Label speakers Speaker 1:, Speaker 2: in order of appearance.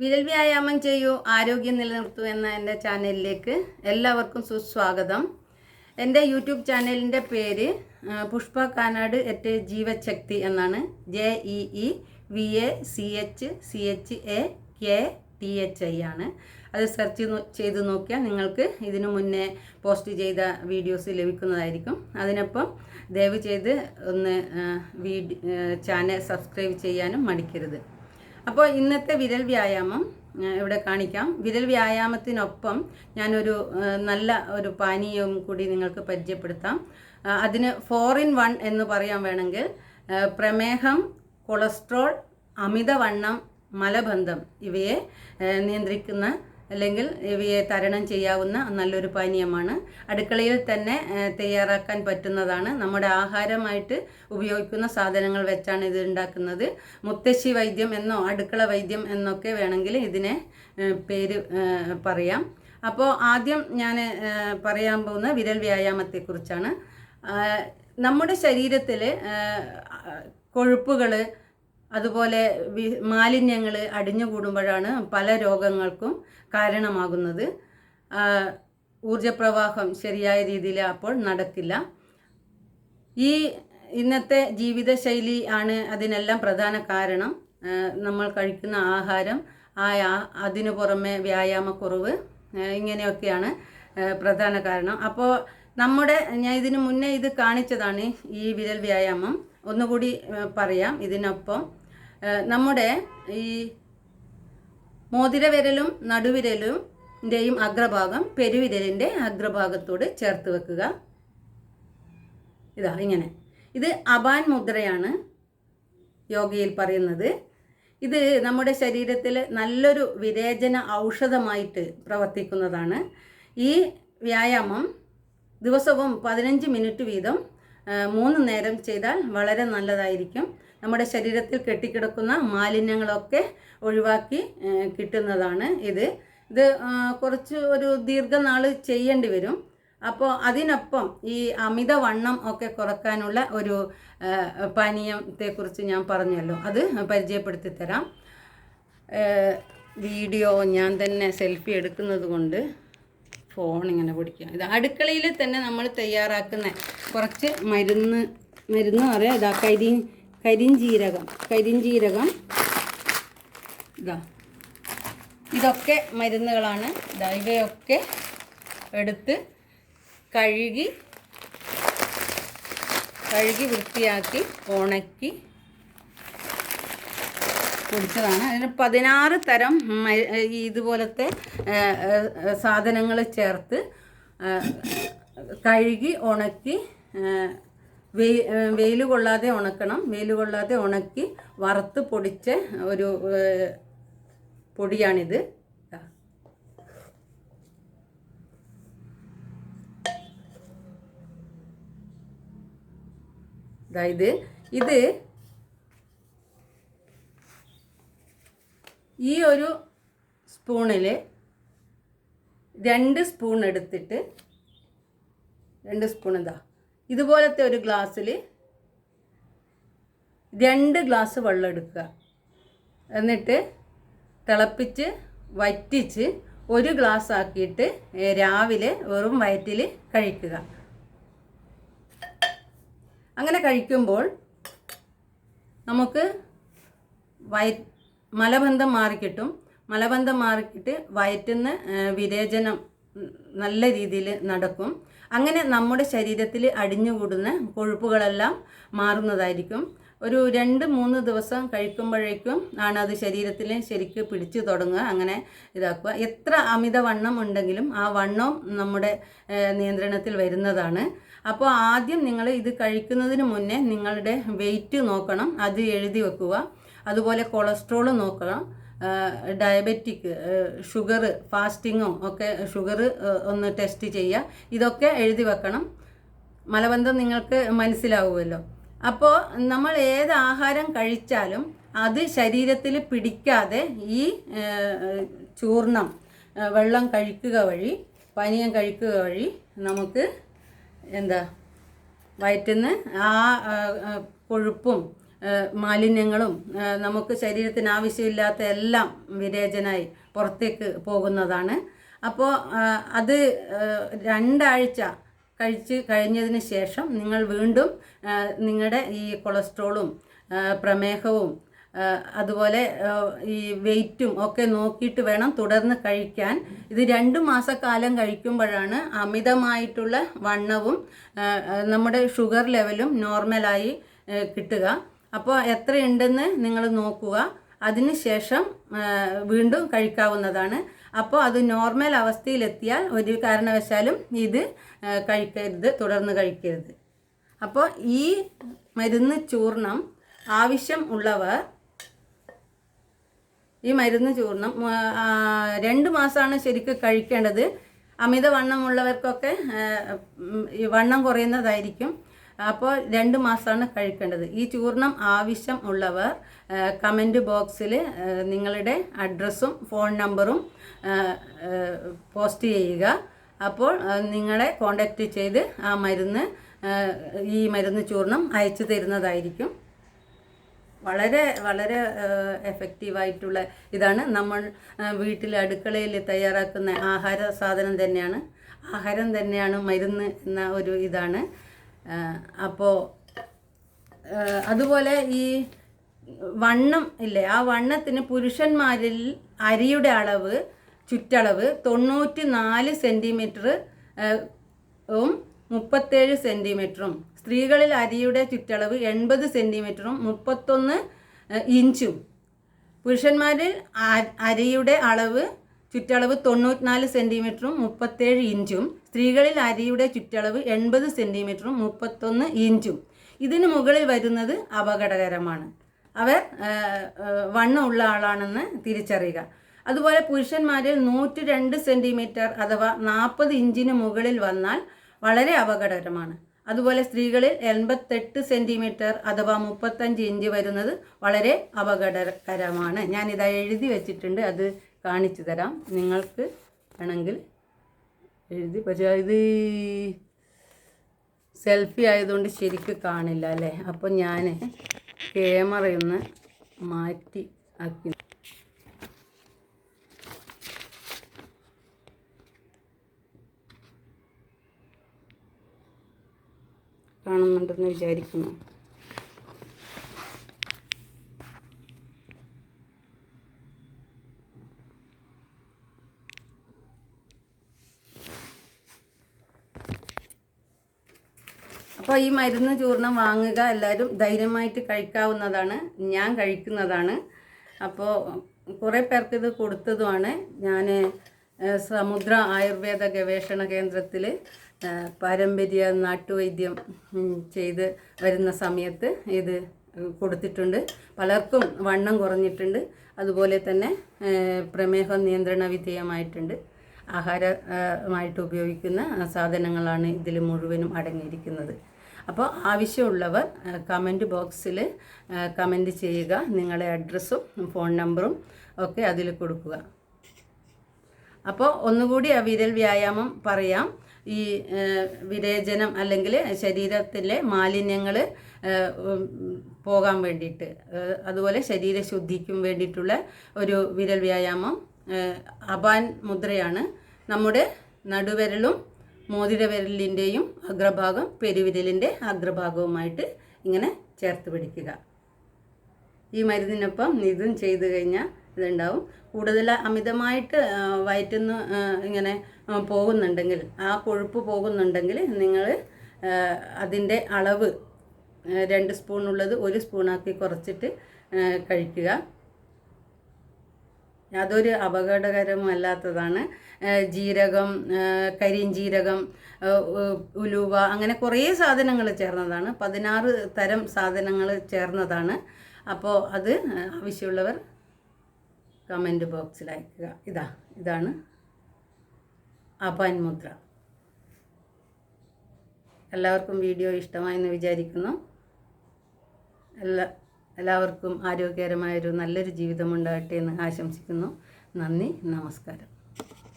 Speaker 1: വിരൽ വ്യായാമം ചെയ്യൂ ആരോഗ്യം നിലനിർത്തൂ എന്ന എന്റെ ചാനലിലേക്ക് എല്ലാവർക്കും സുസ്വാഗതം. എന്റെ യൂട്യൂബ് ചാനലിന്റെ പേര് പുഷ്പ കാനാട് എറ്റ് ജീവശക്തി എന്നാണ്. J E E V A C H C H A K T H I ആണ്. അത് സെർച്ച് ചെയ്ത് നോക്കിയാൽ നിങ്ങൾക്ക് ഇതിനു മുന്നേ പോസ്റ്റ് ചെയ്ത വീഡിയോസ് ലഭിക്കുന്നതായിരിക്കും. അതിനൊപ്പം ദയവ് ചെയ്ത് ഒന്ന് വീഡിയോ ചാനൽ സബ്സ്ക്രൈബ് ചെയ്യാനും മടിക്കരുത്. അപ്പോൾ ഇന്നത്തെ വിരൽ വ്യായാമം ഇവിടെ കാണിക്കാം. വിരൽ വ്യായാമത്തിനൊപ്പം ഞാനൊരു നല്ല ഒരു പാനീയവും കൂടി നിങ്ങൾക്ക് പരിചയപ്പെടുത്താം. അതിന് ഫോർ ഇൻ വൺ എന്ന് പറയാൻ വേണമെങ്കിൽ പ്രമേഹം കൊളസ്ട്രോൾ അമിതവണ്ണം മലബന്ധം ഇവയെ നിയന്ത്രിക്കുന്ന അല്ലെങ്കിൽ ഇവയെ തരണം ചെയ്യാവുന്ന നല്ലൊരു പാനീയമാണ്. അടുക്കളയിൽ തന്നെ തയ്യാറാക്കാൻ പറ്റുന്നതാണ്. നമ്മുടെ ആഹാരമായിട്ട് ഉപയോഗിക്കുന്ന സാധനങ്ങൾ വെച്ചാണ് ഇത് ഉണ്ടാക്കുന്നത്. മുത്തശ്ശി വൈദ്യം എന്നോ അടുക്കള വൈദ്യം എന്നൊക്കെ വേണമെങ്കിൽ ഇതിനെ പേര് പറയാം. അപ്പോൾ ആദ്യം ഞാൻ പറയാൻ പോകുന്ന വിരൽ വ്യായാമത്തെക്കുറിച്ചാണ്. നമ്മുടെ ശരീരത്തിൽ കൊഴുപ്പുകൾ അതുപോലെ മാലിന്യങ്ങൾ അടിഞ്ഞുകൂടുമ്പോഴാണ് പല രോഗങ്ങൾക്കും കാരണമാകുന്നത്. ഊർജപ്രവാഹം ശരിയായ രീതിയിൽ അപ്പോൾ നടക്കില്ല. ഈ ഇന്നത്തെ ജീവിതശൈലി ആണ് അതിനെല്ലാം പ്രധാന കാരണം. നമ്മൾ കഴിക്കുന്ന ആഹാരം ആ അതിനു പുറമെ വ്യായാമക്കുറവ് ഇങ്ങനെയൊക്കെയാണ് പ്രധാന കാരണം. അപ്പോൾ നമ്മുടെ ഞാൻ ഇതിനു മുന്നേ ഇത് കാണിച്ചതാണ് ഈ വിരൽ വ്യായാമം. ഒന്നുകൂടി പറയാം ഇതിനൊപ്പം. നമ്മുടെ ഈ മോതിരവിരലും നടുവിരലും ന്റെയും അഗ്രഭാഗം പെരുവിരലിന്റെ അഗ്രഭാഗത്തോട് ചേർത്ത് വെക്കുക. ഇതാ ഇങ്ങനെ. ഇത് അപാൻ മുദ്രയാണ് യോഗയിൽ പറയുന്നത്. ഇത് നമ്മുടെ ശരീരത്തിൽ നല്ലൊരു വിരേചന ഔഷധമായിട്ട് പ്രവർത്തിക്കുന്നതാണ്. ഈ വ്യായാമം ദിവസവും പതിനഞ്ച് മിനിറ്റ് വീതം മൂന്ന് നേരം ചെയ്താൽ വളരെ നല്ലതായിരിക്കും. നമ്മുടെ ശരീരത്തിൽ കെട്ടിക്കിടക്കുന്ന മാലിന്യങ്ങളൊക്കെ ഒഴിവാക്കി കിട്ടുന്നതാണ് ഇത്. ഇത് കുറച്ച് ഒരു ദീർഘനാൾ ചെയ്യേണ്ടി വരും. അപ്പോൾ അതിനൊപ്പം ഈ അമിതവണ്ണം ഒക്കെ കുറക്കാനുള്ള ഒരു പാനീയത്തെക്കുറിച്ച് ഞാൻ പറഞ്ഞല്ലോ. അത് പരിചയപ്പെടുത്തി തരാം. വീഡിയോ ഞാൻ തന്നെ സെൽഫി എടുക്കുന്നത് കൊണ്ട് ഫോൺ ഇങ്ങനെ പിടിക്കുക. ഇത് അടുക്കളയിൽ തന്നെ നമ്മൾ തയ്യാറാക്കുന്ന കുറച്ച് മരുന്ന് മരുന്ന് പറയാം. ഇതാ കരി കരിഞ്ചീരകം കരിഞ്ചീരകം. ഇതാ. ഇതൊക്കെ മരുന്നുകളാണ്. ഇതാ ഇവയൊക്കെ എടുത്ത് കഴുകി കഴുകി വൃത്തിയാക്കി ഉണക്കി കുടിച്ചതാണ് അതിന് പതിനാറ് തരം ഇതുപോലത്തെ സാധനങ്ങൾ ചേർത്ത് കഴുകി ഉണക്കി വെയിൽ കൊള്ളാതെ ഉണക്കണം. വെയിൽ കൊള്ളാതെ ഉണക്കി വറുത്ത് പൊടിച്ച ഒരു പൊടിയാണിത്. അതായത് ഇത്. ഈ ഒരു സ്പൂണിൽ രണ്ട് സ്പൂൺ എടുത്തിട്ട് രണ്ട് സ്പൂൺ ഇതാ. ഇതുപോലത്തെ ഒരു ഗ്ലാസ്സിൽ രണ്ട് ഗ്ലാസ് വെള്ളം എടുക്കുക. എന്നിട്ട് തിളപ്പിച്ച് വറ്റിച്ച് ഒരു ഗ്ലാസ് ആക്കിയിട്ട് രാവിലെ വെറും വയറ്റിൽ കഴിക്കുക. അങ്ങനെ കഴിക്കുമ്പോൾ നമുക്ക് വയ മലബന്ധം മാറിക്കിട്ടും. മലബന്ധം മാറിക്കിട്ട് വയറ്റിൽ നിന്ന് വിരേചനം നല്ല രീതിയിൽ നടക്കും. അങ്ങനെ നമ്മുടെ ശരീരത്തിൽ അടിഞ്ഞുകൂടുന്ന കൊഴുപ്പുകളെല്ലാം മാറുന്നതായിരിക്കും. ഒരു രണ്ട് മൂന്ന് ദിവസം കഴിക്കുമ്പോഴേക്കും ആണ് അത് ശരീരത്തിൽ ശരിക്ക് പിടിച്ചു തുടങ്ങുക അങ്ങനെ ഇതാക്കുക. എത്ര അമിത വണ്ണം ഉണ്ടെങ്കിലും ആ വണ്ണം നമ്മുടെ നിയന്ത്രണത്തിൽ വരുന്നതാണ്. അപ്പോൾ ആദ്യം നിങ്ങൾ ഇത് കഴിക്കുന്നതിന് മുന്നേ നിങ്ങളുടെ വെയിറ്റ് നോക്കണം അത് എഴുതി വെക്കുക. അതുപോലെ കൊളസ്ട്രോൾ നോക്കണം. ഡയബറ്റിക് ഷുഗർ ഫാസ്റ്റിങ്ങോ ഒക്കെ ഷുഗർ ഒന്ന് ടെസ്റ്റ് ചെയ്യുക. ഇതൊക്കെ എഴുതി വെക്കണം. മലബന്ധം നിങ്ങൾക്ക് മനസ്സിലാവുമല്ലോ. അപ്പോൾ നമ്മൾ ഏത് ആഹാരം കഴിച്ചാലും അത് ശരീരത്തിൽ പിടിക്കാതെ ഈ ചൂർണം വെള്ളം കഴിക്കുക വഴി പാനീയം കഴിക്കുക വഴി നമുക്ക് എന്താ വയറ്റിൽ നിന്ന് ആ, കൊഴുപ്പും മാലിന്യങ്ങളും നമുക്ക് ശരീരത്തിന് ആവശ്യമില്ലാത്ത എല്ലാം വിരേചനായി പുറത്തേക്ക് പോകുന്നതാണ്. അപ്പോൾ അത് രണ്ടാഴ്ച കഴിച്ച് കഴിഞ്ഞതിന് ശേഷം നിങ്ങൾ വീണ്ടും നിങ്ങളുടെ ഈ കൊളസ്ട്രോളും പ്രമേഹവും അതുപോലെ ഈ വെയിറ്റും ഒക്കെ നോക്കിയിട്ട് വേണം തുടർന്ന് കഴിക്കാൻ. ഇത് രണ്ട് മാസക്കാലം കഴിക്കുമ്പോഴാണ് അമിതമായിട്ടുള്ള വണ്ണവും നമ്മുടെ ഷുഗർ ലെവലും നോർമലായി കിട്ടുക. അപ്പോൾ എത്രയുണ്ടെന്ന് നിങ്ങൾ നോക്കുക. അതിനുശേഷം വീണ്ടും കഴിക്കാവുന്നതാണ്. അപ്പോൾ അത് നോർമൽ അവസ്ഥയിലെത്തിയാൽ ഒരു കാരണവശാലും ഇത് കഴിക്കരുത് തുടർന്ന് കഴിക്കരുത്. അപ്പോൾ ഈ മരുന്ന് ചൂർണം ആവശ്യം ഉള്ളവർ ഈ മരുന്ന് ചൂർണം രണ്ട് മാസമാണ് ശരിക്കും കഴിക്കേണ്ടത്. അമിതവണ്ണമുള്ളവർക്കൊക്കെ വണ്ണം കുറയുന്നതായിരിക്കും. അപ്പോൾ രണ്ട് മാസമാണ് കഴിക്കേണ്ടത്. ഈ ചൂർണം ആവശ്യം ഉള്ളവർ കമന്റ് ബോക്സിൽ നിങ്ങളുടെ അഡ്രസ്സും ഫോൺ നമ്പറും പോസ്റ്റ് ചെയ്യുക. അപ്പോൾ നിങ്ങളെ കോണ്ടാക്റ്റ് ചെയ്ത് ആ മരുന്ന് ഈ മരുന്ന് ചൂർണം അയച്ചു തരുന്നതായിരിക്കും. വളരെ വളരെ എഫക്റ്റീവായിട്ടുള്ള ഇതാണ്. നമ്മൾ വീട്ടിൽ അടുക്കളയിൽ തയ്യാറാക്കുന്ന ആഹാര സാധനം തന്നെയാണ്. ആഹാരം തന്നെയാണ് മരുന്ന് എന്ന ഒരു ഇതാണ്. അപ്പോൾ അതുപോലെ ഈ വണ്ണം ഇല്ലേ ആ വണ്ണത്തിന് പുരുഷന്മാരിൽ അരിയുടെ അളവ് ചുറ്റളവ് തൊണ്ണൂറ്റി നാല് സെന്റിമീറ്റർ മുപ്പത്തേഴ് സെന്റിമീറ്ററും സ്ത്രീകളിൽ അരിയുടെ ചുറ്റളവ് എൺപത് സെന്റിമീറ്ററും മുപ്പത്തൊന്ന് ഇഞ്ചും. പുരുഷന്മാരിൽ അരിയുടെ അളവ് ചുറ്റളവ് തൊണ്ണൂറ്റിനാല് സെന്റിമീറ്ററും മുപ്പത്തേഴ് ഇഞ്ചും. സ്ത്രീകളിൽ അരിയുടെ ചുറ്റളവ് എൺപത് സെന്റിമീറ്ററും മുപ്പത്തൊന്ന് ഇഞ്ചും. ഇതിന് മുകളിൽ വരുന്നത് അപകടകരമാണ്. അവർ ഉള്ള ആളാണെന്ന് തിരിച്ചറിയുക. അതുപോലെ പുരുഷന്മാരിൽ നൂറ്റി രണ്ട് സെന്റിമീറ്റർ അഥവാ നാൽപ്പത് ഇഞ്ചിന് മുകളിൽ വന്നാൽ വളരെ അപകടകരമാണ്. അതുപോലെ സ്ത്രീകളിൽ എൺപത്തെട്ട് സെന്റിമീറ്റർ അഥവാ മുപ്പത്തഞ്ച് ഇഞ്ച് വരുന്നത് വളരെ അപകടകരമാണ്. ഞാനിത് എഴുതി വെച്ചിട്ടുണ്ട്. അത് കാണിച്ചു തരാം. നിങ്ങൾക്ക് വേണമെങ്കിൽ എഴുതി പക്ഷേ ഇത് സെൽഫി ആയതുകൊണ്ട് ശരിക്ക് കാണില്ല അല്ലേ? അപ്പോൾ ഞാൻ ക്യാമറയൊന്ന് മാറ്റി ആക്കി. കാണുന്നുണ്ടെന്ന് വിചാരിക്കുന്നു. അപ്പോൾ ഈ മരുന്ന് ചൂർണം വാങ്ങുക എല്ലാവരും ധൈര്യമായിട്ട് കഴിക്കാവുന്നതാണ്. ഞാൻ കഴിക്കുന്നതാണ്. അപ്പോൾ കുറേ പേർക്ക് ഇത് കൊടുത്തതുമാണ്. ഞാൻ സമുദ്ര ആയുർവേദ ഗവേഷണ കേന്ദ്രത്തിൽ പാരമ്പര്യ നാട്ടുവൈദ്യം ചെയ്ത് വരുന്ന സമയത്ത് ഇത് കൊടുത്തിട്ടുണ്ട്. പലർക്കും വണ്ണം കുറഞ്ഞിട്ടുണ്ട്. അതുപോലെ തന്നെ പ്രമേഹം നിയന്ത്രണ വിധേയമായിട്ടുണ്ട്. ആഹാരമായിട്ട് ഉപയോഗിക്കുന്ന സാധനങ്ങളാണ് ഇതിൽ മുഴുവനും അടങ്ങിയിരിക്കുന്നത്. അപ്പോൾ ആവശ്യമുള്ളവർ കമന്റ് ബോക്സിൽ കമന്റ് ചെയ്യുക. നിങ്ങളുടെ അഡ്രസ്സും ഫോൺ നമ്പറും ഒക്കെ അതിൽ കൊടുക്കുക. അപ്പോൾ ഒന്നുകൂടി ആ വിരൽ വ്യായാമം പറയാം. ഈ വിരേചനം അല്ലെങ്കിൽ ശരീരത്തിലെ മാലിന്യങ്ങൾ പോകാൻ വേണ്ടിയിട്ട് അതുപോലെ ശരീരശുദ്ധിക്കും വേണ്ടിയിട്ടുള്ള ഒരു വിരൽ വ്യായാമം അപാൻ മുദ്രയാണ്. നമ്മുടെ നടുവിരലും മോതിരവിരലിന്റെയും അഗ്രഭാഗം പെരുവിരലിന്റെ അഗ്രഭാഗവുമായിട്ട് ഇങ്ങനെ ചേർത്ത് പിടിക്കുക. ഈ മരുന്നിനൊപ്പം ഇതും ചെയ്തു കഴിഞ്ഞാൽ ഇതുണ്ടാവും. കൂടുതൽ അമിതമായിട്ട് വയറ്റുന്നു ഇങ്ങനെ പോകുന്നുണ്ടെങ്കിൽ ആ കൊഴുപ്പ് പോകുന്നുണ്ടെങ്കിൽ നിങ്ങൾ അതിന്റെ അളവ് രണ്ട് സ്പൂണുള്ളത് ഒരു സ്പൂണാക്കി കുറച്ചിട്ട് കഴിക്കുക. യാതൊരു അപകടകരമല്ലാത്തതാണ്. ജീരകം കരിഞ്ചീരകം ഉലുവ അങ്ങനെ കുറേ സാധനങ്ങൾ ചേർന്നതാണ്. പതിനാറ് തരം സാധനങ്ങൾ ചേർന്നതാണ്. അപ്പോൾ അത് ആവശ്യമുള്ളവർ കമന്റ് ബോക്സിൽ അയക്കുക. ഇതാ ഇതാണ് അപാൻ മുദ്ര എല്ലാവർക്കും വീഡിയോ ഇഷ്ടമായെന്ന് വിചാരിക്കുന്നു. എല്ലാ എല്ലാവർക്കും ആരോഗ്യകരമായൊരു നല്ലൊരു ജീവിതമുണ്ടാകട്ടെ എന്ന് ആശംസിക്കുന്നു. നന്ദി നമസ്കാരം.